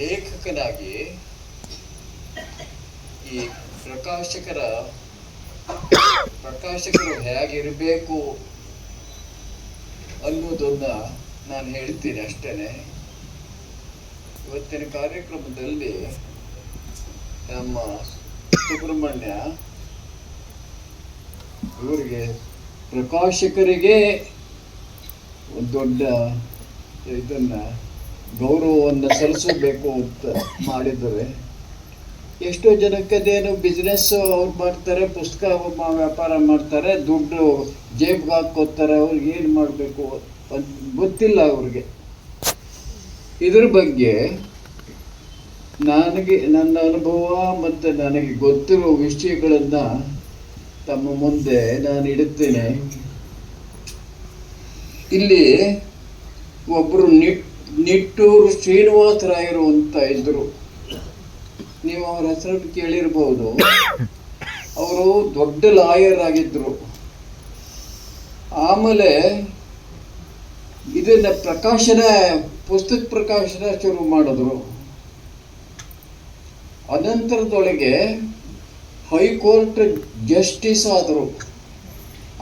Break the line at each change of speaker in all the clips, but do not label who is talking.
ಲೇಖಕನಾಗಿ ಈ ಪ್ರಕಾಶಕರ ಪ್ರಕಾಶಕರು ಹೇಗಿರಬೇಕು ಅನ್ನೋದನ್ನ ನಾನು ಹೇಳ್ತೀನಿ ಅಷ್ಟೇನೆ. ಇವತ್ತಿನ ಕಾರ್ಯಕ್ರಮದಲ್ಲಿ ನಮ್ಮ ಸುಬ್ರಹ್ಮಣ್ಯ ಇವರಿಗೆ ಪ್ರಕಾಶಕರಿಗೆ ಒಂದು ದೊಡ್ಡ ಇದನ್ನ ಗೌರವವನ್ನು ಸಲ್ಲಿಸಬೇಕು ಅಂತ ಮಾಡಿದ್ದಾರೆ. ಎಷ್ಟೋ ಜನಕ್ಕೆ ಅದೇನು ಬಿಸ್ನೆಸ್ ಅವ್ರು ಮಾಡ್ತಾರೆ, ಪುಸ್ತಕ ವ್ಯಾಪಾರ ಮಾಡ್ತಾರೆ, ದುಡ್ಡು ಜೇಬ್ಗೆ ಹಾಕೋತಾರೆ ಅವ್ರಿಗೆ ಏನು ಮಾಡಬೇಕು ಗೊತ್ತಿಲ್ಲ ಅವ್ರಿಗೆ. ಇದ್ರ ಬಗ್ಗೆ ನನಗೆ, ನನ್ನ ಅನುಭವ ಮತ್ತು ನನಗೆ ಗೊತ್ತಿರೋ ವಿಷಯಗಳನ್ನು ತಮ್ಮ ಮುಂದೆ ನಾನು ಇಡುತ್ತೇನೆ. ಇಲ್ಲಿ ಒಬ್ಬರು ನಿಟ್ ನಿಟ್ಟೂರು ಶ್ರೀನಿವಾಸ ರಾಯರು ಅಂತ ಇದ್ರು. ನೀವು ಅವ್ರ ಹೆಸರು ಕೇಳಿರ್ಬೋದು. ಅವರು ದೊಡ್ಡ ಲಾಯರ್ ಆಗಿದ್ರು. ಆಮೇಲೆ ಇದನ್ನ ಪ್ರಕಾಶನ, ಪುಸ್ತಕ ಪ್ರಕಾಶನ ಶುರು ಮಾಡಿದ್ರು. ಅನಂತರದೊಳಗೆ ಹೈಕೋರ್ಟ್ ಜಸ್ಟಿಸ್ ಆದರು.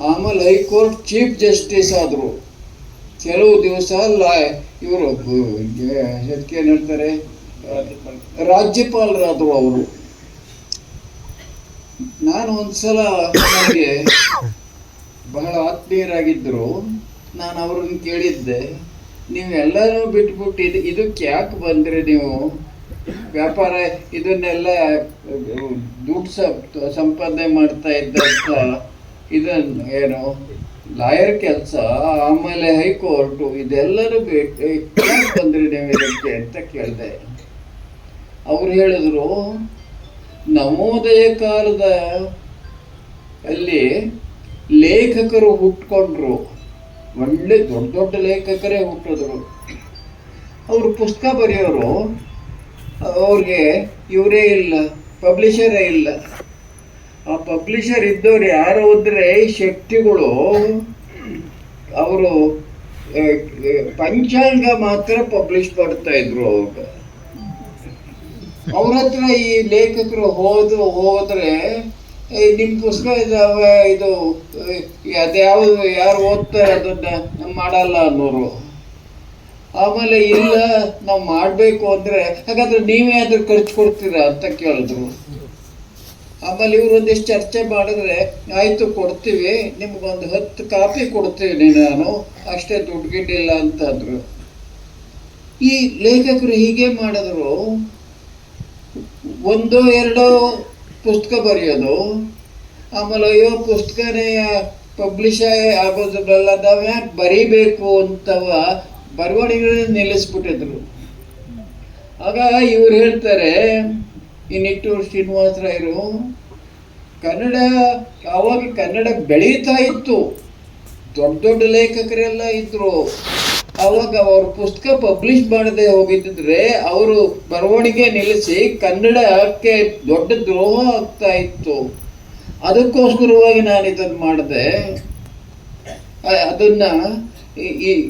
ಆಮೇಲೆ ಹೈಕೋರ್ಟ್ ಚೀಫ್ ಜಸ್ಟಿಸ್ ಆದರು. ಕೆಲವು ದಿವಸ ಲಾ ಇವರು ಏನು ಹೇಳ್ತಾರೆ ರಾಜ್ಯಪಾಲರಾದರು ಅವರು. ನಾನು ಒಂದ್ಸಲ ನನಗೆ ಬಹಳ ಆತ್ಮೀಯರಾಗಿದ್ದರು. ನಾನು ಅವ್ರನ್ನ ಕೇಳಿದ್ದೆ, ನೀವು ಎಲ್ಲರೂ ಬಿಟ್ಬಿಟ್ಟು ಇದು, ಇದಕ್ಕೆ ಯಾಕೆ ಬಂದ್ರಿ ನೀವು? ವ್ಯಾಪಾರ, ಇದನ್ನೆಲ್ಲ ದುಡ್ಡು ಸಂಪಾದನೆ ಮಾಡ್ತಾ ಇದ್ದಂತ ಇದನ್ನು ಏನು? ಲಾಯರ್ ಕೆಲಸ, ಆಮೇಲೆ ಹೈಕೋರ್ಟು, ಇದೆಲ್ಲರೂ ಬಂದ್ರಿ ನೀವು ಇದಕ್ಕೆ ಅಂತ ಕೇಳಿದೆ. ಅವ್ರು ಹೇಳಿದ್ರು ನವೋದಯ ಕಾಲದ ಅಲ್ಲಿ ಲೇಖಕರು ಹುಟ್ಕೊಂಡ್ರು. ಒಳ್ಳೆ ದೊಡ್ಡ ದೊಡ್ಡ ಲೇಖಕರೇ ಹುಟ್ಟಿದ್ರು. ಅವರು ಪುಸ್ತಕ ಬರೆಯೋರು, ಅವ್ರಿಗೆ ಇವರೇ ಇಲ್ಲ, ಪಬ್ಲಿಷರೇ ಇಲ್ಲ. ಆ ಪಬ್ಲಿಷರ್ ಇದ್ದವ್ರು ಯಾರು ಹೋದ್ರೆ ಶಕ್ತಿಗಳು ಅವರು ಪಂಚಾಂಗ ಮಾತ್ರ ಪಬ್ಲಿಷ್ ಮಾಡ್ತಾ ಇದ್ರು ಅವಾಗ. ಅವ್ರ ಹತ್ರ ಈ ಲೇಖಕರು ಹೋದ್ರು ಹೋದ್ರೆ ಈ ನಿಮ್ ಪುಸ್ತಕ ಇದಾವೆ ಇದು ಅದ್ಯಾವುದು ಯಾರು ಓದ್ತಾರೆ ಅದನ್ನ ಮಾಡಲ್ಲ ಅನ್ನೋರು. ಆಮೇಲೆ ಇಲ್ಲ, ನಾವು ಮಾಡಬೇಕು ಅಂದ್ರೆ, ಹಾಗಾದ್ರೆ ನೀವೇ ಅದ್ರ ಖರ್ಚು ಕೊಡ್ತೀರಾ ಅಂತ ಕೇಳಿದ್ರು. ಆಮೇಲೆ ಇವ್ರು ಒಂದಿಷ್ಟು ಚರ್ಚೆ ಮಾಡಿದ್ರೆ, ಆಯ್ತು, ಕೊಡ್ತೀವಿ. ನಿಮ್ಗೊಂದು ಹತ್ತು ಕಾಪಿ ಕೊಡ್ತೀನಿ ನಾನು. ಅಷ್ಟೇ ದುಡ್ಡು ಗಿಡ್ಡಿಲ್ಲ ಅಂತಂದ್ರು. ಈ ಲೇಖಕರು ಹೀಗೆ ಮಾಡಿದ್ರು. ಒಂದು ಎರಡು ಪುಸ್ತಕ ಬರೆಯೋದು. ಆಮೇಲೆ ಅಯ್ಯೋ, ಪುಸ್ತಕನೇ ಪಬ್ಲಿಷ್ ಆಗೋದ್ರಲ್ಲ ನಾವು ಯಾಕೆ ಬರೀಬೇಕು ಅಂತವ ಬರವಣಿಗೆ ನಿಲ್ಲಿಸ್ಬಿಟ್ಟಿದ್ರು. ಆಗ ಇವ್ರು ಹೇಳ್ತಾರೆ ಈ ನಿಟ್ಟೂರು ಶ್ರೀನಿವಾಸರಾಯರು ಕನ್ನಡ ಅವಾಗ ಕನ್ನಡ ಬೆಳೀತಾ ಇತ್ತು, ದೊಡ್ಡ ದೊಡ್ಡ ಲೇಖಕರೆಲ್ಲ ಇದ್ರು. ಅವಾಗ ಅವ್ರ ಪುಸ್ತಕ ಪಬ್ಲಿಷ್ ಮಾಡದೆ ಹೋಗಿದ್ದಿದ್ರೆ ಅವರು ಬರವಣಿಗೆ ನಿಲ್ಲಿಸಿ ಕನ್ನಡಕ್ಕೆ ದೊಡ್ಡ ದ್ರೋಹ ಆಗ್ತಾ ಇತ್ತು. ಅದಕ್ಕೋಸ್ಕರವಾಗಿ ನಾನು ಇದನ್ನು ಮಾಡಿದೆ. ಅದನ್ನ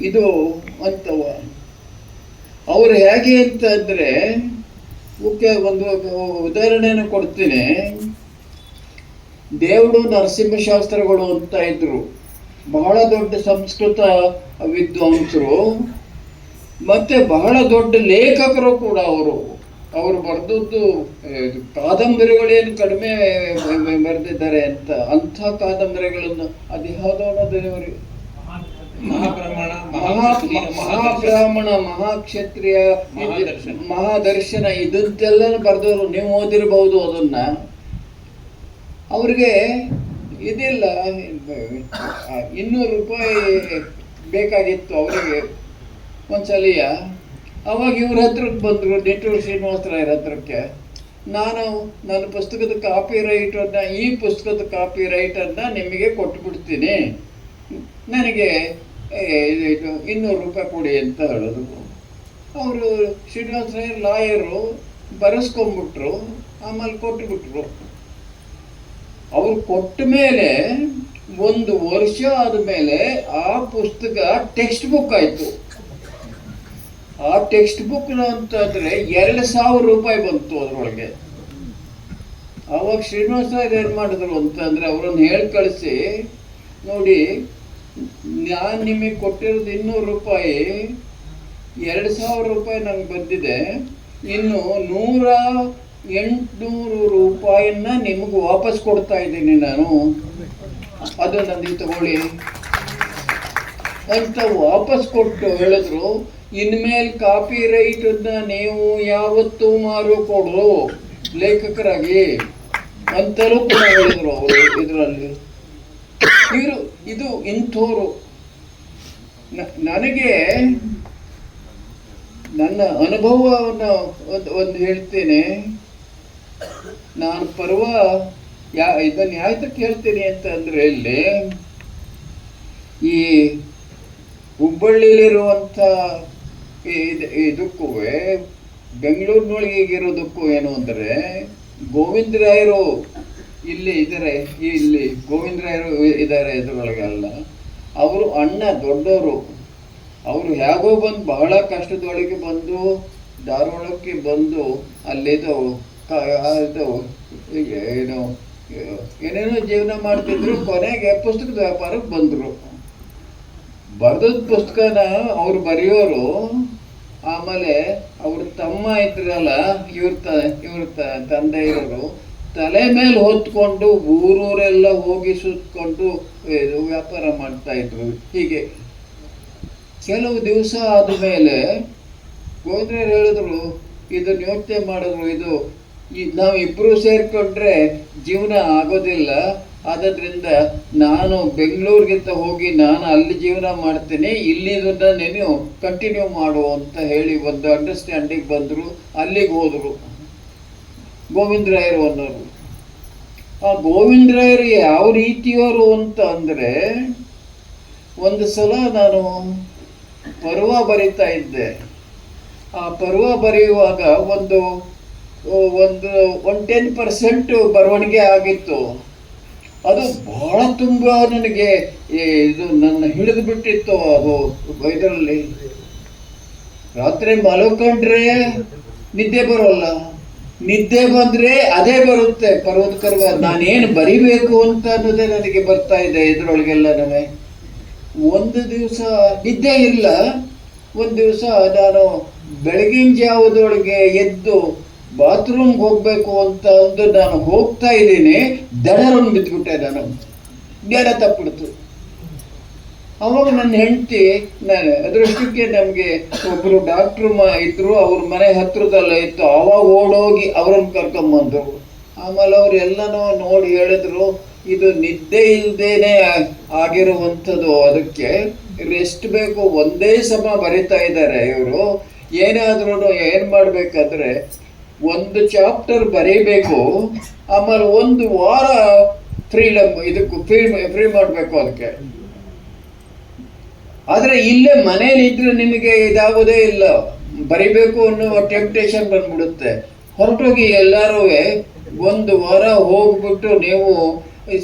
ಇದು ಅಂತವ ಅವರು ಹೇಗೆ ಅಂತಂದ್ರೆ ಮುಖ್ಯ ಒಂದು ಉದಾಹರಣೆಯನ್ನು ಕೊಡ್ತೀನಿ. ದೇವರು ನರಸಿಂಹಶಾಸ್ತ್ರಗಳು ಅಂತ ಇದ್ರು. ಬಹಳ ದೊಡ್ಡ ಸಂಸ್ಕೃತ ವಿದ್ವಾಂಸರು. ಮತ್ತೆ ಬಹಳ ದೊಡ್ಡ ಲೇಖಕರು ಕೂಡ ಅವರು. ಅವರು ಬರೆದದ್ದು ಕಾದಂಬರಿಗಳೇನು ಕಡಿಮೆ ಬರೆದಿದ್ದಾರೆ ಅಂತ. ಅಂಥ ಕಾದಂಬರಿಗಳನ್ನು ಅದು ಯಾವುದೋ ಅನ್ನೋದು
ಮಹಾಪ್ರಮಾಣ
ಮಹಾ ಮಹಾಬ್ರಾಹ್ಮಣ ಮಹಾಕ್ಷತ್ರಿಯ
ಮಹಾದರ್ಶನ.
ಇದಂತೆಲ್ಲ ಬರೆದವರು ನೀವು ಓದಿರಬಹುದು ಅದನ್ನ. ಅವ್ರಿಗೆ ಇದಿಲ್ಲ ಇನ್ನೂರು ರೂಪಾಯಿ ಬೇಕಾಗಿತ್ತು ಅವರಿಗೆ ಒಂದ್ಸಲಿಯ ಅವಾಗ ಇವ್ರ ಹತ್ರಕ್ಕೆ ಬಂದರು ನಿಟ್ಟೂರು ಶ್ರೀನಿವಾಸರಾಯರ ಹತ್ರಕ್ಕೆ. ನಾನು ನನ್ನ ಪುಸ್ತಕದ ಕಾಪಿ ರೈಟನ್ನು ಈ ಪುಸ್ತಕದ ಕಾಪಿ ರೈಟನ್ನು ನಿಮಗೆ ಕೊಟ್ಬಿಡ್ತೀನಿ. ನನಗೆ ಇನ್ನೂರು ರೂಪಾಯಿ ಕೊಡಿ ಅಂತ ಹೇಳಿದ್ರು. ಅವರು ಶ್ರೀನಿವಾಸ ಶ್ರೀನಿವಾಸರಾಯ ಲಾಯರು ಬರೆಸ್ಕೊಂಡ್ಬಿಟ್ರು ಆಮೇಲೆ ಕೊಟ್ಟುಬಿಟ್ರು ಅವ್ರು ಕೊಟ್ಟ ಮೇಲೆ ಒಂದು ವರ್ಷ ಆದಮೇಲೆ ಆ ಪುಸ್ತಕ ಟೆಕ್ಸ್ಟ್ ಬುಕ್ ಆಯಿತು. ಆ ಟೆಕ್ಸ್ಟ್ ಬುಕ್ ಅಂತಂದ್ರೆ ಎರಡು ಸಾವಿರ ರೂಪಾಯಿ ಬಂತು ಅದರೊಳಗೆ. ಅವಾಗ ಶ್ರೀನಿವಾಸ ಏನು ಮಾಡಿದ್ರು ಅಂತಂದ್ರೆ ಅವ್ರನ್ನ ಹೇಳಿ ಕಳಿಸಿ, ನೋಡಿ ನಾನು ನಿಮಗೆ ಕೊಟ್ಟಿರೋದು ಇನ್ನೂರು ರೂಪಾಯಿ, ಎರಡು ಸಾವಿರ ರೂಪಾಯಿ ನಂಗೆ ಬಂದಿದೆ. ಇನ್ನು ನೂರ ಎಂಟುನೂರು ರೂಪಾಯಿನ ನಿಮಗೆ ವಾಪಸ್ ಕೊಡ್ತಾ ಇದ್ದೀನಿ ನಾನು. ಅದು ನನಗೆ ತಗೊಳ್ಳಿ. ಅಂತ ವಾಪಸ್ ಕೊಟ್ಟು ಹೇಳಿದ್ರು. ಇನ್ಮೇಲೆ ಕಾಪಿ ರೈಟನ್ನ ನೀವು ಯಾವತ್ತೂ ಮಾರು ಕೊಡು ಲೇಖಕರಾಗಿ. ಅಂತಲೂ ಕೂಡ ಹೇಳಿದ್ರು ಅವರು ಇದರಲ್ಲಿ. ಇವರು ಇದು ಇಂಥೋರು. ನನಗೆ ನನ್ನ ಅನುಭವವನ್ನು ಒಂದು ಒಂದು ಹೇಳ್ತೇನೆ. ನಾನು ಪರ್ವ, ಯಾ ಇದನ್ನು ಯಾವ್ದಕ್ಕೆ ಹೇಳ್ತೀನಿ ಅಂತಂದ್ರೆ ಇಲ್ಲಿ ಈ ಹುಬ್ಬಳ್ಳಿಲಿರುವಂಥ ಇದ್- ಇದಕ್ಕೂ ಬೆಂಗಳೂರಿನೊಳಗೆ ಈಗಿರೋದಕ್ಕೂ ಏನು ಅಂದರೆ ಗೋವಿಂದರಾಯರು ಇಲ್ಲಿ ಇದ್ದಾರೆ ಇಲ್ಲಿ ಗೋವಿಂದರಾಯರು ಇದ್ದಾರೆ ಎದುರೊಳಗೆಲ್ಲ ಅವರು ಅಣ್ಣ ದೊಡ್ಡವರು. ಅವರು ಹೇಗೋ ಬಂದು ಬಹಳ ಕಷ್ಟದೊಳಗೆ ಬಂದು, ಧಾರವಾಡಕ್ಕೆ ಬಂದು ಅಲ್ಲಿದ್ದು ಇದು ಏನು, ಏನೇನೋ ಜೀವನ ಮಾಡ್ತಿದ್ರು, ಕೊನೆಗೆ ಪುಸ್ತಕದ ವ್ಯಾಪಾರಕ್ಕೆ ಬಂದರು. ಬರೆದದ ಪುಸ್ತಕನ ಅವ್ರು ಬರೆಯೋರು, ಆಮೇಲೆ ಅವ್ರ ತಮ್ಮ ಇದ್ರಲ್ಲ, ಇವ್ರ ತ, ಇವ್ರ ತಂದೆ ಇರೋರು ತಲೆ ಮೇಲೆ ಹೊತ್ಕೊಂಡು ಊರೂರೆಲ್ಲ ಹೋಗಿ ಸುತ್ಕೊಂಡು ಇದು ವ್ಯಾಪಾರ ಮಾಡ್ತಾ ಇದ್ರು. ಹೀಗೆ ಕೆಲವು ದಿವಸ ಆದಮೇಲೆ ಗೋದ್ರೆ ಹೇಳಿದ್ರು ಇದನ್ನ ಯೋಚನೆ ಮಾಡಿದ್ರು, ಇದು ನಾವು ಇಬ್ಬರು ಸೇರ್ಕೊಂಡ್ರೆ ಜೀವನ ಆಗೋದಿಲ್ಲ. ಆದ್ದರಿಂದ ನಾನು ಬೆಂಗಳೂರಿಗಿಂತ ಹೋಗಿ ನಾನು ಅಲ್ಲಿ ಜೀವನ ಮಾಡ್ತೇನೆ ಇಲ್ಲಿದನ್ನ ನೀನು ಕಂಟಿನ್ಯೂ ಮಾಡು ಅಂತ ಹೇಳಿ ಒಂದು ಅಂಡರ್ಸ್ಟ್ಯಾಂಡಿಂಗ್ ಬಂದರು. ಅಲ್ಲಿಗೆ ಹೋದರು. ಗೋವಿಂದರಾಯರು ಅನ್ನೋರು. ಆ ಗೋವಿಂದರಾಯರು ಯಾವ ರೀತಿಯವರು ಅಂತ ಅಂದರೆ, ಒಂದು ಸಲ ನಾನು ಪರ್ವ ಬರಿತಾ ಇದ್ದೆ. ಆ ಪರ್ವ ಬರೆಯುವಾಗ ಒಂದು ಒಂದು ಒನ್ ಟೆನ್ ಪರ್ಸೆಂಟ್ ಬರವಣಿಗೆ ಆಗಿತ್ತು. ಅದು ಬಹಳ ತುಂಬ ನನಗೆ ಇದು ನನ್ನ ಹಿಡಿದು ಬಿಟ್ಟಿತ್ತು ಅದು ಇದರಲ್ಲಿ. ರಾತ್ರಿ ಮಲ್ಕೊಂಡ್ರೆ ನಿದ್ದೆ ಬರೋಲ್ಲ. ನಿದ್ದೆ ಬಂದ್ರೆ ಅದೇ ಬರುತ್ತೆ. ಪರ್ವತಕರ್ವ ನಾನೇನು ಬರಿಬೇಕು ಅಂತ ಅನ್ನೋದೇ ನನಗೆ ಬರ್ತಾ ಇದೆ ಇದ್ರೊಳಗೆಲ್ಲ ನಮಗೆ ಒಂದು ದಿವಸ ನಿದ್ದೆ ಇಲ್ಲ. ಒಂದು ದಿವಸ ನಾನು ಬೆಳಗಿನ ಜಾವದೊಳಗೆ ಎದ್ದು ಬಾತ್ರೂಮ್ಗೆ ಹೋಗ್ಬೇಕು ಅಂತ ಅಂದು ನಾನು ಹೋಗ್ತಾ ಇದ್ದೀನಿ, ದಡರನ್ನು ಬಿದ್ದುಬಿಟ್ಟೆ ನಾನು. ಜ್ಞಾನ ತಪ್ಪಿಡ್ತು. ಅವಾಗ ನನ್ನ ಹೆಂಡತಿ, ನಾನು ಅದೃಷ್ಟಕ್ಕೆ ನಮಗೆ ಒಬ್ಬರು ಡಾಕ್ಟ್ರು ಇದ್ರು, ಅವ್ರ ಮನೆ ಹತ್ರದಲ್ಲೇ ಇತ್ತು. ಅವಾಗ ಓಡೋಗಿ ಅವ್ರನ್ನ ಕರ್ಕೊಂಬಂದ್ರು. ಆಮೇಲೆ ಅವ್ರು ನೋಡಿ ಹೇಳಿದ್ರು, ಇದು ನಿದ್ದೆ ಇಲ್ಲದೇನೆ ಆಗಿರುವಂಥದ್ದು. ಅದಕ್ಕೆ ರೆಸ್ಟ್ ಬೇಕು. ಒಂದೇ ಸಮ ಬರಿತಾ ಇದ್ದಾರೆ ಇವರು. ಏನಾದ್ರೂ ಏನು ಮಾಡಬೇಕಾದ್ರೆ, ಒಂದು ಚಾಪ್ಟರ್ ಬರೀಬೇಕು. ಆಮೇಲೆ ಒಂದು ವಾರ ಫ್ರೀಡಮ್ ಇದಕ್ಕೂ ಫ್ರೀ ಫ್ರೀ ಮಾಡಬೇಕು ಅದಕ್ಕೆ. ಆದರೆ ಇಲ್ಲೇ ಮನೇಲಿ ಇದ್ರೆ ನಿಮಗೆ ಇದಾಗೋದೇ ಇಲ್ಲ. ಬರಿಬೇಕು ಅನ್ನುವ ಟೆಂಪ್ಟೇಷನ್ ಬಂದ್ಬಿಡುತ್ತೆ. ಹೊರಟೋಗಿ ಎಲ್ಲರೂ ಒಂದು ವಾರ ಹೋಗ್ಬಿಟ್ಟು ನೀವು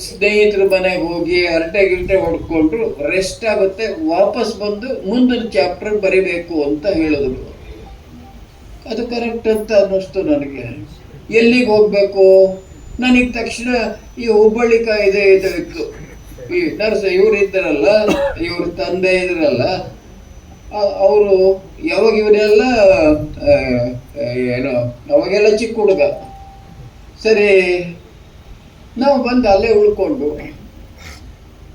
ಸ್ನೇಹಿತರ ಮನೆಗೆ ಹೋಗಿ ಹರಟೆ ಗಿರಟೆ ಹೊಡ್ಕೊಂಡ್ರು ರೆಸ್ಟ್ ಆಗುತ್ತೆ. ವಾಪಸ್ ಬಂದು ಮುಂದಿನ ಚಾಪ್ಟರ್ ಬರಿಬೇಕು ಅಂತ ಹೇಳಿದ್ರು. ಅದು ಕರೆಕ್ಟ್ ಅಂತ ಅನ್ನಿಸ್ತು ನನಗೆ. ಎಲ್ಲಿಗೆ ಹೋಗ್ಬೇಕು? ನನಗೆ ತಕ್ಷಣ ಈ ಹುಬ್ಬಳ್ಳಿ ಇದು ಇತ್ತು ಈ ನರ್ಸ್ ಇವ್ರು ಇದ್ದಾರಲ್ಲ, ಇವ್ರ ತಂದೆ ಇದ್ರಲ್ಲ ಅವರು ಯಾವಾಗ ಇವರೆಲ್ಲ ಏನು, ಅವಾಗೆಲ್ಲ ಚಿಕ್ಕ ಹುಡುಗ. ಸರಿ, ನಾವು ಬಂದು ಅಲ್ಲೇ ಉಳ್ಕೊಂಡು,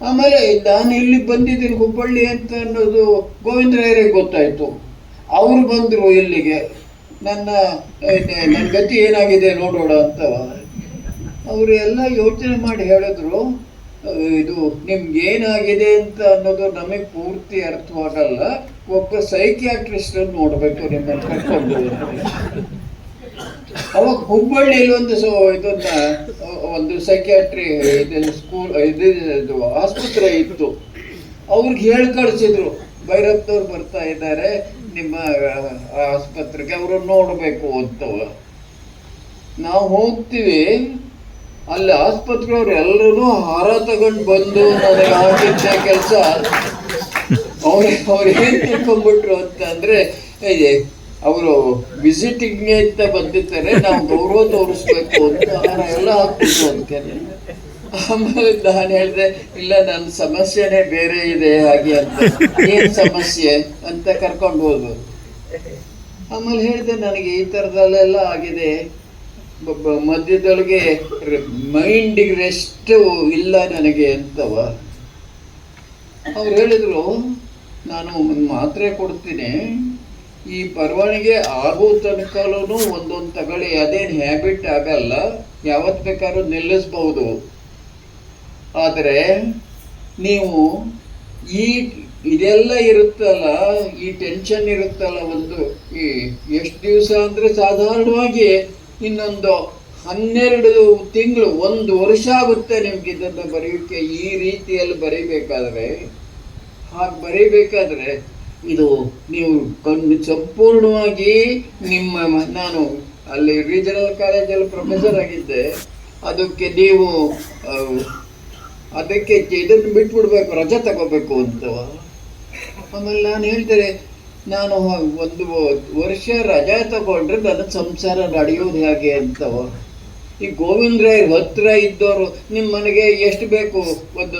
ಆಮೇಲೆ ನಾನು ಇಲ್ಲಿ ಬಂದಿದ್ದೀನಿ ಹುಬ್ಬಳ್ಳಿ ಅಂತ ಅನ್ನೋದು ಗೋವಿಂದ ರಾಯರಿಗೆ ಗೊತ್ತಾಯಿತು. ಅವರು ಬಂದರು ಇಲ್ಲಿಗೆ. ನನ್ನ ನನ್ನ ಗತಿ ಏನಾಗಿದೆ ನೋಡೋಣ ಅಂತ. ಅವರು ಎಲ್ಲ ಯೋಚನೆ ಮಾಡಿ ಹೇಳಿದ್ರು. ಇದು ನಿಮ್ಗೆ ಏನಾಗಿದೆ ಅಂತ ಅನ್ನೋದು ನಮಗೆ ಪೂರ್ತಿ ಅರ್ಥವಾಗಲ್ಲ. ಒಬ್ಬ ಸೈಕಿಯಾಟ್ರಿಸ್ಟ್ ನೋಡಬೇಕು ನಿಮ್ಮನ್ನು ಕರ್ಕೊಂಡು. ಅವಾಗ ಹುಬ್ಬಳ್ಳಿಯಲ್ಲಿ ಒಂದು ಸೊ ಇದನ್ನ ಒಂದು ಸೈಕ್ಯಾಟ್ರಿ ಸ್ಕೂಲ್ ಇದು ಇದು ಆಸ್ಪತ್ರೆ ಇತ್ತು. ಅವ್ರಿಗೆ ಹೇಳಿ ಕಳಿಸಿದ್ರು ಭೈರಪ್ಪನವ್ರು ಬರ್ತಾ ಇದ್ದಾರೆ, ನಿಮ್ಮ ಆಸ್ಪತ್ರೆಗೆ ಅವರು ನೋಡಬೇಕು ಅಂತ ನಾವು ಹೋಗ್ತೀವಿ. ಅಲ್ಲಿ ಆಸ್ಪತ್ರೆಯವ್ರು ಎಲ್ಲರೂ ಹಾರ ತಗೊಂಡು ಬಂದು ನನಗೆ ಆಗಿದ್ದ ಕೆಲಸ, ಅವ್ರು ಅವ್ರು ಏನ್ ತಿಳ್ಕೊಂಡ್ಬಿಟ್ರು ಅಂತ ಅಂದ್ರೆ ಅವರು ವಿಸಿಟಿಂಗ್ ಅಂತ ಬಂದಿರ್ತಾರೆ, ನಾವು ಗೌರವ ತೋರಿಸ್ಬೇಕು ಅಂತ ಹಾರ ಎಲ್ಲ ಹಾಕ್ಬಿಟ್ರು ಅದಕ್ಕೆ ಆಮೇಲೆ ನಾನು ಹೇಳಿದೆ, ಇಲ್ಲ ನನ್ನ ಸಮಸ್ಯೆನೇ ಬೇರೆ ಇದೆ, ಹಾಗೆ ಅಂತ. ಏನ್ ಸಮಸ್ಯೆ ಅಂತ ಕರ್ಕೊಂಡು ಹೋದ್ರು ಆಮೇಲೆ ಹೇಳಿದೆ, ನನಗೆ ಈ ತರದಲ್ಲೆಲ್ಲ ಆಗಿದೆ. ಮಧ್ಯದೊಳಗೆ ಮೈಂಡಿಗೆ ರೆಸ್ಟ್ ಇಲ್ಲ ನನಗೆ ಅಂತವ. ಅವ್ರು ಹೇಳಿದ್ರು, ನಾನು ಒಂದು ಮಾತ್ರೆ ಕೊಡ್ತೀನಿ. ಈ ಪರವಾನಿಗೆ ಆಗೋ ತನಕಲೂ ಒಂದೊಂದು ತಗೊಳ್ಳಿ. ಅದೇನು ಹ್ಯಾಬಿಟ್ ಆಗಲ್ಲ. ಯಾವತ್ತು ಬೇಕಾದ್ರೂ ನಿಲ್ಲಿಸ್ಬಹುದು ಆದರೆ ನೀವು ಈ ಇದೆಲ್ಲ ಇರುತ್ತಲ್ಲ, ಈ ಟೆನ್ಷನ್ ಇರುತ್ತಲ್ಲ ಒಂದು, ಈ ಎಷ್ಟು ದಿವಸ ಅಂದರೆ ಸಾಧಾರಣವಾಗಿ ಇನ್ನೊಂದು ಹನ್ನೆರಡು ತಿಂಗಳು, ಒಂದು ವರ್ಷ ಆಗುತ್ತೆ ನಿಮ್ಗೆ ಇದನ್ನು ಬರೆಯೋಕ್ಕೆ. ಈ ರೀತಿಯಲ್ಲಿ ಬರೀಬೇಕಾದ್ರೆ, ಹಾಗೆ ಬರೀಬೇಕಾದ್ರೆ ಇದು ನೀವು ಕಣ್ಣು ಸಂಪೂರ್ಣವಾಗಿ ನಿಮ್ಮ ನಾನು ಅಲ್ಲಿ ರೀಜನಲ್ ಕಾಲೇಜಲ್ಲಿ ಪ್ರೊಫೆಸರ್ ಆಗಿದ್ದೆ. ಅದಕ್ಕೆ ನೀವು ಅದಕ್ಕೆ ಇದನ್ನು ಬಿಟ್ಬಿಡ್ಬೇಕು, ರಜೆ ತಗೋಬೇಕು ಅಂತ. ಆಮೇಲೆ ನಾನು ಹೇಳ್ತೇನೆ ನಾನು ಒಂದು ವರ್ಷ ರಜೆ ತಗೊಂಡ್ರೆ ನನ್ನ ಸಂಸಾರ ನಡೆಯೋದು ಹೇಗೆ ಅಂತ. ಈ ಗೋವಿಂದರಾಯರ್ ಹತ್ರ ಇದ್ದವರು ನಿಮ್ಮ ಮನೆಗೆ ಎಷ್ಟು ಬೇಕು ಒಂದು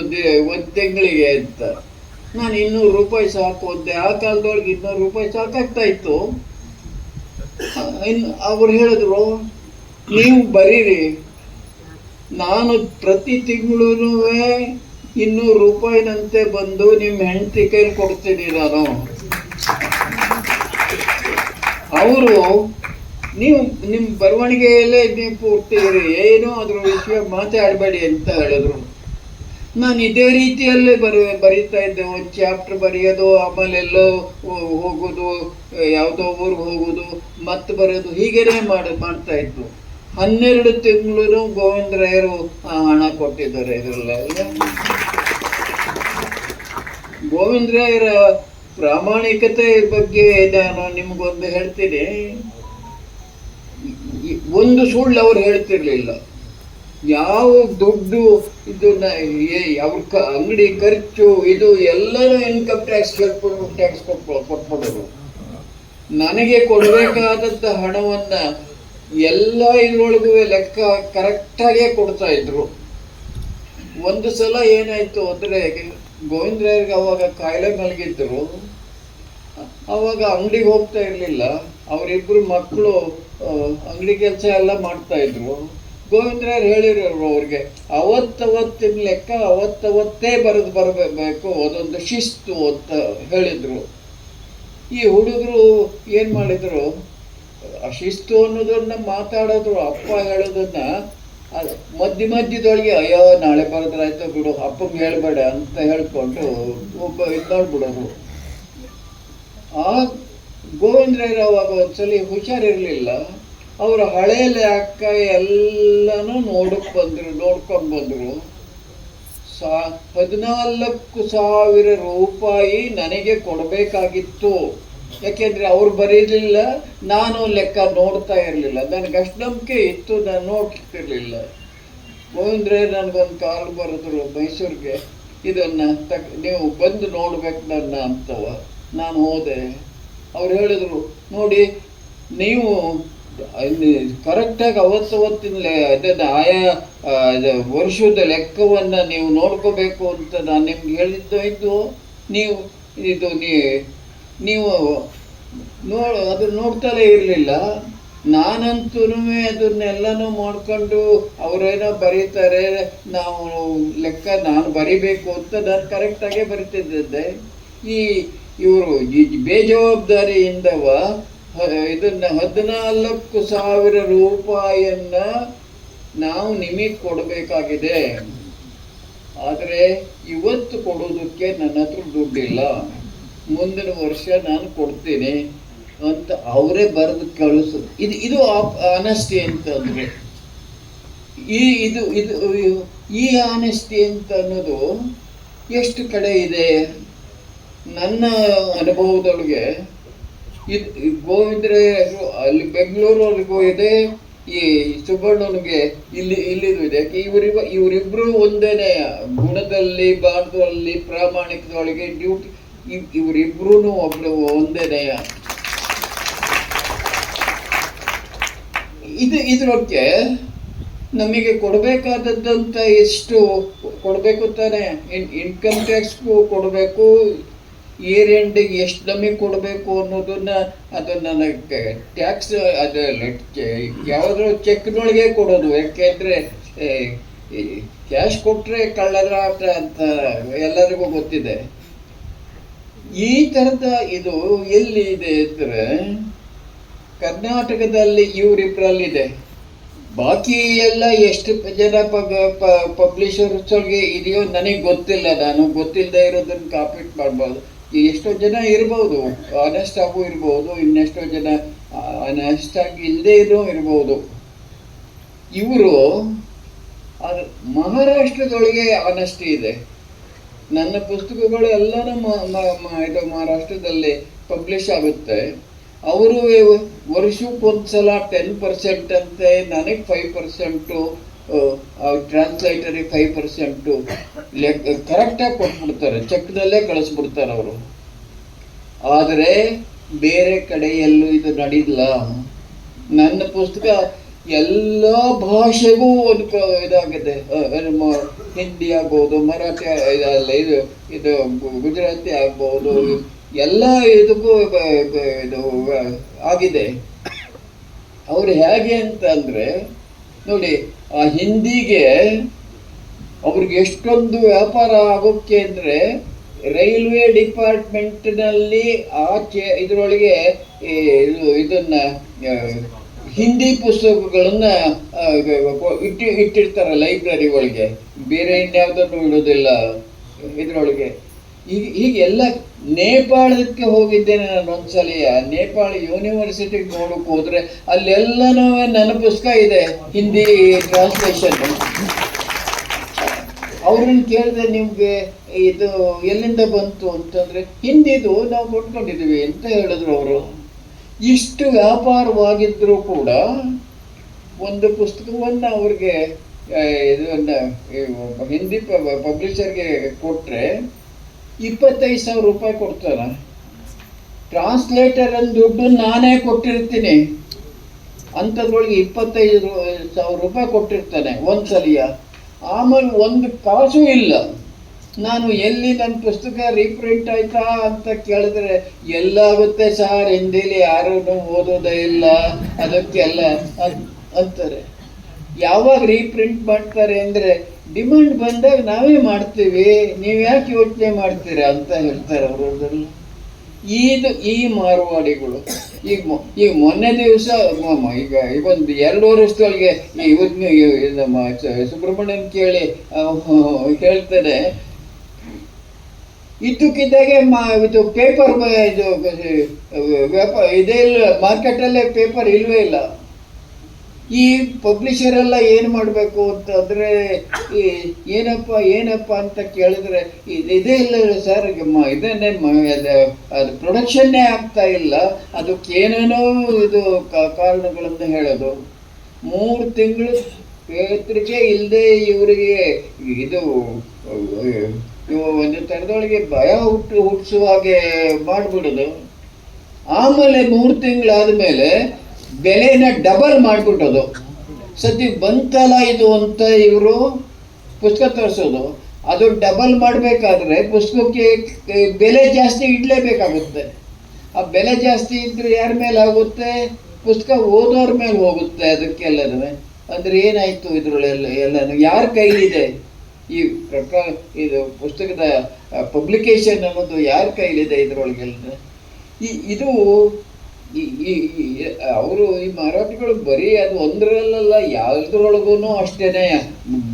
ಒಂದು ತಿಂಗಳಿಗೆ ಅಂತ. ನಾನು ಇನ್ನೂರು ರೂಪಾಯಿ ಸಾಕು ಅಂತೆ. ಆ ಕಾಲದೊಳಗೆ ಇನ್ನೂರು ರೂಪಾಯಿ ಸಾಕಾಗ್ತಾ ಇತ್ತು. ಇನ್ನು ಅವ್ರು ಹೇಳಿದ್ರು, ನೀವು ಬರೀರಿ. ನಾನು ಪ್ರತಿ ತಿಂಗಳು ಇನ್ನೂರು ರೂಪಾಯಿನಂತೆ ಬಂದು ನಿಮ್ಮ ಹೆಂಡತಿ ಕೈಲಿ ಕೊಡ್ತೀನಿ ನಾನು. ಅವರು, ನೀವು ನಿಮ್ಮ ಬರವಣಿಗೆಯಲ್ಲೇ ನೀವು ಪೂರ್ತಿ ಏನೋ ಅದ್ರ ವಿಷಯ ಮಾತಾಡಬೇಡಿ ಅಂತ ಹೇಳಿದ್ರು. ನಾನು ಇದೇ ರೀತಿಯಲ್ಲೇ ಬರ, ಬರೀತಾ ಇದ್ದೆ. ಒಂದು ಚಾಪ್ಟರ್ ಬರೆಯೋದು, ಆಮೇಲೆ ಎಲ್ಲೋ ಹೋಗೋದು, ಯಾವುದೋ ಊರಿಗೆ ಹೋಗೋದು, ಮತ್ತೆ ಬರೋದು, ಹೀಗೇನೆ ಮಾಡಿ, ಮಾಡ್ತಾ ಇದ್ರು ಹನ್ನೆರಡು ತಿಂಗಳು ಗೋವಿಂದ ರಾಯರು ಹಣ ಕೊಟ್ಟಿದ್ದಾರೆ ಇದರಲ್ಲೆಲ್ಲ. ಗೋವಿಂದರಾಯರ ಪ್ರಾಮಾಣಿಕತೆ ಬಗ್ಗೆ ನಾನು ನಿಮಗೊಂದು ಹೇಳ್ತೀನಿ. ಒಂದು ಸುಳ್ಳು ಅವ್ರು ಹೇಳ್ತಿರ್ಲಿಲ್ಲ. ಯಾವ ದುಡ್ಡು ಇದನ್ನ ಅವ್ರ ಕ ಅಂಗಡಿ ಖರ್ಚು ಇದು ಎಲ್ಲರೂ ಇನ್ಕಮ್ ಟ್ಯಾಕ್ಸ್ ಕೇಳ್ಕೊಂಡು ಟ್ಯಾಕ್ಸ್ ಕೊಟ್ಟು ನನಗೆ ಕೊಡಬೇಕಾದಂಥ ಹಣವನ್ನ ಎಲ್ಲ ಇದ್ರೊಳಗೂ ಲೆಕ್ಕ ಕರೆಕ್ಟಾಗೇ ಕೊಡ್ತಾ ಇದ್ರು. ಒಂದು ಸಲ ಏನಾಯ್ತು ಅಂದ್ರೆ ಗೋವಿಂದರಾಯರಿಗೆ ಅವಾಗ ಕಾಯಿಲೆ ಮಲಗಿದ್ರು. ಅವಾಗ ಅಂಗಡಿಗೆ ಹೋಗ್ತಾ ಇರಲಿಲ್ಲ. ಅವರಿಬ್ಬರು ಮಕ್ಕಳು ಅಂಗಡಿ ಕೆಲಸ ಎಲ್ಲ ಮಾಡ್ತಾ ಇದ್ರು. ಗೋವಿಂದರಾಯರು ಹೇಳಿರೋರು ಅವ್ರಿಗೆ, ಅವತ್ತವತ್ತಿನ ಲೆಕ್ಕ ಅವತ್ತವತ್ತೇ ಬರೆದು ಬರಬೇಕು, ಅದೊಂದು ಶಿಸ್ತು ಅಂತ ಹೇಳಿದರು. ಈ ಹುಡುಗರು ಏನು ಮಾಡಿದರು, ಆ ಶಿಸ್ತು ಅನ್ನೋದನ್ನ ಮಾತಾಡೋದ್ರು. ಅಪ್ಪ ಹೇಳೋದನ್ನ ಅದ್, ಮಧ್ಯ ಮಧ್ಯದೊಳಗೆ, ಅಯ್ಯೋ, ನಾಳೆ ಬರೋದ್ರಾಯ್ತು ಬಿಡು, ಅಪ್ಪಂಗೆ ಹೇಳ್ಬೇಡ ಅಂತ ಹೇಳ್ಕೊಂಡು ಒಬ್ಬ ನೋಡ್ಬಿಡೋದು ಆ ಗೋವಿಂದರಾಯರು ಅವಾಗ ಒಂದ್ಸಲಿ ಹುಷಾರಿರ್ಲಿಲ್ಲ. ಅವರ ಹಳೆ ಲೆಕ್ಕ ಎಲ್ಲನೂ ನೋಡಕ್ ಬಂದರು, ನೋಡ್ಕೊಂಡು ಬಂದರು. ಸಾ, ಹದಿನಾಲ್ಕು ಸಾವಿರ ರೂಪಾಯಿ ನನಗೆ ಕೊಡಬೇಕಾಗಿತ್ತು. ಯಾಕೆಂದ್ರೆ ಅವ್ರು ಬರೀಲಿಲ್ಲ, ನಾನು ಲೆಕ್ಕ ನೋಡ್ತಾ ಇರಲಿಲ್ಲ. ನನಗೆ ಅಷ್ಟು ನಂಬಿಕೆ ಇತ್ತು, ನಾನು ನೋಡ್ತಿರ್ಲಿಲ್ಲ. ಗೋವಿಂದ್ರೆ ನನಗೊಂದು ಕಾಲ್ ಬರೆದ್ರು ಮೈಸೂರಿಗೆ, ಇದನ್ನು ತಕ್, ನೀವು ಬಂದು ನೋಡ್ಬೇಕು ನನ್ನ ಅಂತವ. ನಾನು ಹೋದೆ. ಅವ್ರು ಹೇಳಿದ್ರು, ನೋಡಿ, ನೀವು ಕರೆಕ್ಟಾಗಿ ಅವತ್ತು ಅವತ್ತಿನ ಅದನ್ನು ಆಯಾ ವರ್ಷದ ಲೆಕ್ಕವನ್ನು ನೀವು ನೋಡ್ಕೋಬೇಕು ಅಂತ ನಾನು ನಿಮ್ಗೆ ಹೇಳಿದ್ದು ಇದ್ದು, ನೀವು ಇದು ನೀ ನೀವು ನೋ ಅದು ನೋಡ್ತಲೇ ಇರಲಿಲ್ಲ. ನಾನಂತೂ ಅದನ್ನೆಲ್ಲನೂ ಮಾಡಿಕೊಂಡು ಅವರೇನೋ ಬರೀತಾರೆ, ನಾವು ಲೆಕ್ಕ ನಾನು ಬರಿಬೇಕು ಅಂತ ನಾನು ಕರೆಕ್ಟಾಗೇ ಬರಿತಿದ್ದೆ ಈ ಇವರು ಬೇಜವಾಬ್ದಾರಿಯಿಂದವ ಇದನ್ನ ಹದಿನಾಲ್ಕು ಸಾವಿರ ರೂಪಾಯಿಯನ್ನ ನಾವು ನಿಮಗೆ ಕೊಡಬೇಕಾಗಿದೆ. ಆದರೆ ಇವತ್ತು ಕೊಡೋದಕ್ಕೆ ನನ್ನ ಹತ್ರ ದುಡ್ಡಿಲ್ಲ. ಮುಂದಿನ ವರ್ಷ ನಾನು ಕೊಡ್ತೇನೆ ಅಂತ ಅವರೇ ಬರೆದು ಕಳಿಸೋದು. ಇದು ಇದು ಆನೆಸ್ಟಿ ಅಂತಂದ್ರೆ ಈ, ಇದು ಇದು, ಈ ಆನೆಸ್ಟಿ ಅಂತ ಅನ್ನೋದು ಎಷ್ಟು ಕಡೆ ಇದೆ? ನನ್ನ ಅನುಭವದೊಳಗೆ ಇದು, ಗೋವಿಂದ್ರೆ ಅಲ್ಲಿ ಬೆಂಗಳೂರವರೆಗೂ ಇದೆ, ಈ ಸುಬ್ಬಣ್ಣನಿಗೆ ಇಲ್ಲಿ, ಇಲ್ಲಿದು ಇದೆ. ಇವರಿಬ್ಬ ಇವರಿಬ್ರು ಒಂದೇನೆ ಗುಣದಲ್ಲಿ ಬಾಣದಲ್ಲಿ ಪ್ರಾಮಾಣಿಕದೊಳಗೆ ಡ್ಯೂಟಿ ಇವರಿಬ್ರು ಒಬ್ರು ಒಂದೇ ದಯ ಇದು ಇದರೊಕ್ಕೆ ನಮಗೆ ಕೊಡಬೇಕಾದದ್ದಂತ ಎಷ್ಟು ಕೊಡಬೇಕು ತಾನೆ? ಇನ್ಕಮ್ ಟ್ಯಾಕ್ಸ್ಗೂ ಕೊಡಬೇಕು ಇಯರ್ ಎಂಡಿಗೆ ಎಷ್ಟು ನಮಗೆ ಕೊಡಬೇಕು ಅನ್ನೋದನ್ನ ಅದು ನನಗೆ ಟ್ಯಾಕ್ಸ್ ಅದು ಯಾವುದೋ ಚೆಕ್ನೊಳಗೆ ಕೊಡೋದು. ಯಾಕೆಂದ್ರೆ ಕ್ಯಾಶ್ ಕೊಟ್ಟರೆ ಕಳ್ಳರ ಅಂತ ಎಲ್ಲರಿಗೂ ಗೊತ್ತಿದೆ. ಈ ಥರದ ಇದು ಎಲ್ಲಿ ಇದೆ ಅಂದರೆ ಕರ್ನಾಟಕದಲ್ಲಿ ಇವರಿಬ್ಬರಲ್ಲಿದೆ ಬಾಕಿ ಎಲ್ಲ ಎಷ್ಟು ಜನ ಪಬ್ಲಿಷರ್ ಒಳಗೆ ಇದೆಯೋ ನನಗೆ ಗೊತ್ತಿಲ್ಲ. ನಾನು ಗೊತ್ತಿಲ್ಲದೆ ಇರೋದನ್ನ ಕಾಪಿಟ್ ಮಾಡ್ಬೋದು. ಎಷ್ಟೋ ಜನ ಇರ್ಬೋದು. ಆನೆಸ್ಟ್ ಆಗು ಇರ್ಬೋದು. ಇನ್ನೆಷ್ಟೋ ಜನ ಆನೆಸ್ಟ್ ಆಗಿ ಇಲ್ಲದೆ ಇರೋ ಇರ್ಬೋದು. ಇವರು ಮಹಾರಾಷ್ಟ್ರದೊಳಗೆ ಆನೆಸ್ಟಿ ಇದೆ. ನನ್ನ ಪುಸ್ತಕಗಳು ಮ- ಇದು ಮಹಾರಾಷ್ಟ್ರದಲ್ಲಿ ಪಬ್ಲಿಷ್ ಆಗುತ್ತೆ. ಅವರು ವರ್ಷಕ್ಕೊಂದ್ಸಲ ಟೆನ್ ಪರ್ಸೆಂಟ್ ಅಂತೆ, ನನಗೆ ಫೈವ್ ಪರ್ಸೆಂಟು ಟ್ರಾನ್ಸ್ಲೇಟರಿಗೆ ಫೈವ್ ಪರ್ಸೆಂಟು ಲೆಕ್ ಕರೆಕ್ಟಾಗಿ ಕೊಟ್ಬಿಡ್ತಾರೆ, ಚೆಕ್ನಲ್ಲೇ ಕಳಿಸ್ಬಿಡ್ತಾರೆ ಅವರು. ಆದರೆ ಬೇರೆ ಕಡೆಯಲ್ಲೂ ಇದು ನಡೀಲ್ಲ. ನನ್ನ ಪುಸ್ತಕ ಎಲ್ಲ ಭಾಷೆಗೂ ಒಂದು ಇದಾಗುತ್ತೆ ಹಿಂದಿ ಆಗ್ಬೋದು ಮರಾಠಿ ಇದಲ್ಲ ಇದು ಇದು ಗುಜರಾತಿ ಆಗ್ಬೋದು ಎಲ್ಲ ಇದಕ್ಕೂ ಇದು ಆಗಿದೆ. ಅವ್ರು ಹೇಗೆ ಅಂತ ಅಂದ್ರೆ ನೋಡಿ ಆ ಹಿಂದಿಗೆ ಅವ್ರಿಗೆ ಎಷ್ಟೊಂದು ವ್ಯಾಪಾರ ಆಗೋಕ್ಕೆ ಅಂದ್ರೆ ರೈಲ್ವೆ ಡಿಪಾರ್ಟ್ಮೆಂಟ್ನಲ್ಲಿ ಆಚೆ ಇದರೊಳಗೆ ಈ ಇದು ಇದನ್ನ ಆ, ಹಿಂದಿ ಪುಸ್ತಕಗಳನ್ನ ಇಟ್ಟಿ, ಇಟ್ಟಿರ್ತಾರೆ ಲೈಬ್ರರಿ ಒಳಗೆ ಬೇರೆ ಇನ್ಯಾವುದನ್ನು ಇಡೋದಿಲ್ಲ ಇದರೊಳಗೆ. ಈಗ ಹೀಗೆಲ್ಲ ನೇಪಾಳಕ್ಕೆ ಹೋಗಿದ್ದೇನೆ ನಾನು ಒಂದ್ಸಲ. ನೇಪಾಳ ಯೂನಿವರ್ಸಿಟಿಗೆ ನೋಡಕ್ ಹೋದ್ರೆ ಅಲ್ಲೆಲ್ಲನೂ ನನ್ನ ಪುಸ್ತಕ ಇದೆ, ಹಿಂದಿ ಟ್ರಾನ್ಸ್ಲೇಷನ್ ಅವ್ರನ್ನ ಕೇಳಿದೆ ನಿಮ್ಗೆ ಇದು ಎಲ್ಲಿಂದ ಬಂತು ಅಂತಂದ್ರೆ, ಹಿಂದಿದು ನಾವು ಕೊಟ್ಕೊಂಡಿದೀವಿ ಅಂತ ಹೇಳಿದ್ರು ಅವರು. ಇಷ್ಟು ವ್ಯಾಪಾರವಾಗಿದ್ದರೂ ಕೂಡ ಒಂದು ಪುಸ್ತಕವನ್ನು ಅವ್ರಿಗೆ ಇದನ್ನು ಹಿಂದಿ ಪಬ್ಲಿಷರ್ಗೆ ಕೊಟ್ಟರೆ ಇಪ್ಪತ್ತೈದು ಸಾವಿರ ರೂಪಾಯಿ ಕೊಡ್ತಾನೆ ಟ್ರಾನ್ಸ್ಲೇಟರ್ ಅಂದ ದುಡ್ಡು ನಾನೇ ಕೊಟ್ಟಿರ್ತೀನಿ. ಅಂಥದ್ರೊಳಗೆ ಇಪ್ಪತ್ತೈದು ಸಾವಿರ ರೂಪಾಯಿ ಕೊಟ್ಟಿರ್ತಾನೆ ಒಂದ್ಸಲಿಯ. ಆಮೇಲೆ ಒಂದು ಕಾಸು ಇಲ್ಲ. ನಾನು ಎಲ್ಲಿ ನನ್ನ ಪುಸ್ತಕ ರೀಪ್ರಿಂಟ್ ಆಯ್ತಾ ಅಂತ ಕೇಳಿದ್ರೆ ಎಲ್ಲಾಗುತ್ತೆ ಸರ್ ಹಿಂದಿಲಿ ಯಾರೂ ಓದೋದೇ ಇಲ್ಲ ಅದಕ್ಕೆಲ್ಲ ಅಂತಾರೆ. ಯಾವಾಗ ರೀಪ್ರಿಂಟ್ ಮಾಡ್ತಾರೆ ಅಂದ್ರೆ ಡಿಮಾಂಡ್ ಬಂದಾಗ ನಾವೇ ಮಾಡ್ತೀವಿ ನೀವು ಯಾಕೆ ಯೋಚನೆ ಮಾಡ್ತೀರಾ? ಅಂತ ಹೇಳ್ತಾರೆ ಅವರದೆಲ್ಲ ಇದು ಈ ಮಾರುವಾಡಿಗಳು. ಈಗ ಈಗ ಮೊನ್ನೆ ದಿವಸ ಈಗ ಇವೊಂದು ಎರಡು ವರ್ಷದೊಳಗೆ ಇವತ್ತು ಸುಬ್ರಹ್ಮಣ್ಯನ್ ಕೇಳಿ ಅಹ್, ಹೇಳ್ತಾನೆ. ಇದ್ದಕ್ಕಿದ್ದಾಗೆ ಇದು ಪೇಪರ್ ಇದು ವ್ಯಾಪಾರ ಇದೇ ಇಲ್ಲ, ಮಾರ್ಕೆಟಲ್ಲೇ ಪೇಪರ್ ಇಲ್ವೇ ಇಲ್ಲ. ಈ ಪಬ್ಲಿಷರ್ ಎಲ್ಲ ಏನು ಮಾಡಬೇಕು ಅಂತಂದರೆ ಈ ಏನಪ್ಪ ಏನಪ್ಪ ಅಂತ ಕೇಳಿದ್ರೆ, ಇದು, ಇದೇ ಇಲ್ಲ ಸರ್ ಇದನ್ನೇ ಅದು ಪ್ರೊಡಕ್ಷನ್ನೇ ಆಗ್ತಾ ಇಲ್ಲ. ಅದಕ್ಕೆ ಏನೇನೋ ಇದು ಕಾರಣಗಳನ್ನು ಹೇಳೋದು. ಮೂರು ತಿಂಗಳು ಪೇತ್ರಿಕೆ ಇಲ್ಲದೆ ಇವರಿಗೆ ಇದು ಇವು ಒಂದು ತರದೊಳಗೆ ಭಯ ಹುಟ್ಟು ಹುಟ್ಟಿಸುವ ಹಾಗೆ ಮಾಡಿಬಿಡೋದು. ಆಮೇಲೆ ಮೂರು ತಿಂಗಳಾದ ಮೇಲೆ ಬೆಲೆನ ಡಬಲ್ ಮಾಡಿಬಿಟ್ಟೋದು. ಸತಿ ಬಂತಲ್ಲ ಇದು ಅಂತ ಇವರು ಪುಸ್ತಕ ತರಿಸೋದು. ಅದು ಡಬಲ್ ಮಾಡಬೇಕಾದ್ರೆ ಪುಸ್ತಕಕ್ಕೆ ಬೆಲೆ ಜಾಸ್ತಿ ಇಡಲೇಬೇಕಾಗುತ್ತೆ. ಆ ಬೆಲೆ ಜಾಸ್ತಿ ಇದ್ದರೆ ಯಾರ ಮೇಲೆ ಆಗುತ್ತೆ? ಪುಸ್ತಕ ಓದೋರ ಮೇಲೆ ಹೋಗುತ್ತೆ ಅದಕ್ಕೆಲ್ಲನೂ. ಅಂದ್ರೆ ಏನಾಯ್ತು ಇದ್ರೊಳೆಲ್ಲ ಎಲ್ಲನೂ? ಯಾರ ಕೈಲಿದೆ? ಈ ಪ್ರಕಾರ ಇದು ಪುಸ್ತಕದ ಪಬ್ಲಿಕೇಶನ್ ಅನ್ನೋದು ಯಾರ ಕೈಲಿದೆ ಇದರೊಳಗೆ ಈ, ಇದು ಈ ಅವರು ಈ ಮರಾಠಿಗಳು ಬರೀ ಅದು ಒಂದರಲ್ಲ ಯಾವ್ದ್ರೊಳಗೂ ಅಷ್ಟೇನೆ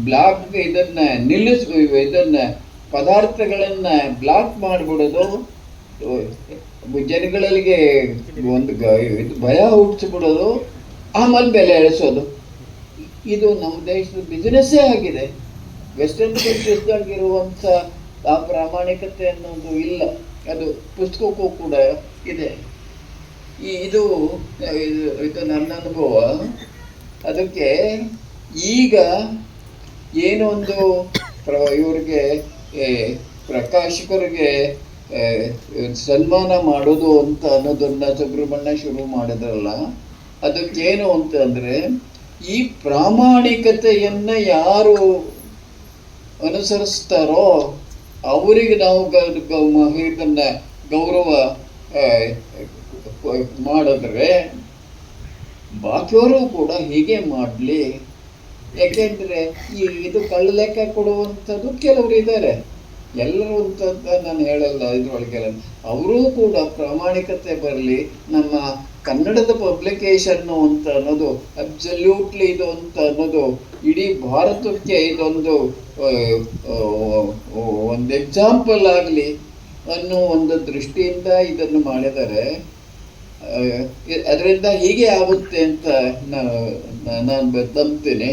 ಬ್ಲಾಕ್ ಇದನ್ನ ನಿಲ್ಲಿಸ್, ಇದನ್ನ ಪದಾರ್ಥಗಳನ್ನ ಬ್ಲಾಕ್ ಮಾಡಿಬಿಡೋದು, ಜನಗಳಿಗೆ ಒಂದು ಇದು ಭಯ ಹುಟ್ಟಿಸ್ಬಿಡೋದು, ಆಮೇಲೆ ಬೆಲೆ ಇಳಿಸೋದು ಇದು ನಮ್ಮ ದೇಶದ ಬಿಸ್ನೆಸ್ಸೇ ಆಗಿದೆ. ವೆಸ್ಟರ್ನ್ ಕಂಟ್ರೀಸ್ದಾಗಿರುವಂಥ ಆ ಪ್ರಾಮಾಣಿಕತೆ ಅನ್ನೋದು ಇಲ್ಲ. ಅದು ಪುಸ್ತಕಕ್ಕೂ ಕೂಡ ಇದೆ. ಈ ಇದು ಇದು ನನ್ನ ಅನುಭವ. ಅದಕ್ಕೆ ಈಗ ಏನೊಂದು ಪ್ರ, ಇವ್ರಿಗೆ ಪ್ರಕಾಶಕರಿಗೆ ಸನ್ಮಾನ ಮಾಡೋದು ಅಂತ ಅನ್ನೋದನ್ನ ಸುಬ್ರಹ್ಮಣ್ಯ ಶುರು ಮಾಡಿದ್ರಲ್ಲ, ಅದಕ್ಕೇನು ಅಂತಂದ್ರೆ ಈ ಪ್ರಾಮಾಣಿಕತೆಯನ್ನು ಯಾರು ಅನುಸರಿಸ್ತಾರೋ ಅವರಿಗೆ ನಾವು ಇದನ್ನ ಗೌರವ ಮಾಡಿದ್ರೆ ಬಾಕಿಯವರು ಕೂಡ ಹೀಗೆ ಮಾಡಲಿ. ಯಾಕೆಂದ್ರೆ ಈ ಇದು ಕಳ್ಳ ಲೆಕ್ಕ ಕೊಡುವಂಥದ್ದು ಕೆಲವರು ಇದ್ದಾರೆ. ಎಲ್ಲರೂ ಅಂತ ನಾನು ಹೇಳಲ್ಲ ಇದ್ರೊಳಗೆಲ್ಲ. ಅವರೂ ಕೂಡ ಪ್ರಾಮಾಣಿಕತೆ ಬರಲಿ. ನಮ್ಮ ಕನ್ನಡದ ಪಬ್ಲಿಕೇಶನ್ ಅಂತ ಅನ್ನೋದು ಅಬ್ಸಲ್ಯೂಟ್ಲಿ ಇದು ಅಂತ ಅನ್ನೋದು, ಇಡೀ ಭಾರತಕ್ಕೆ ಇದೊಂದು ಒಂದು ಎಕ್ಸಾಂಪಲ್ ಆಗಲಿ ಅನ್ನೋ ಒಂದು ದೃಷ್ಟಿಯಿಂದ ಇದನ್ನು ಮಾಡಿದರೆ ಅದರಿಂದ ಹೀಗೆ ಆಗುತ್ತೆ ಅಂತ ನಾನು ನಾನು ನಂಬ್ತೀನಿ.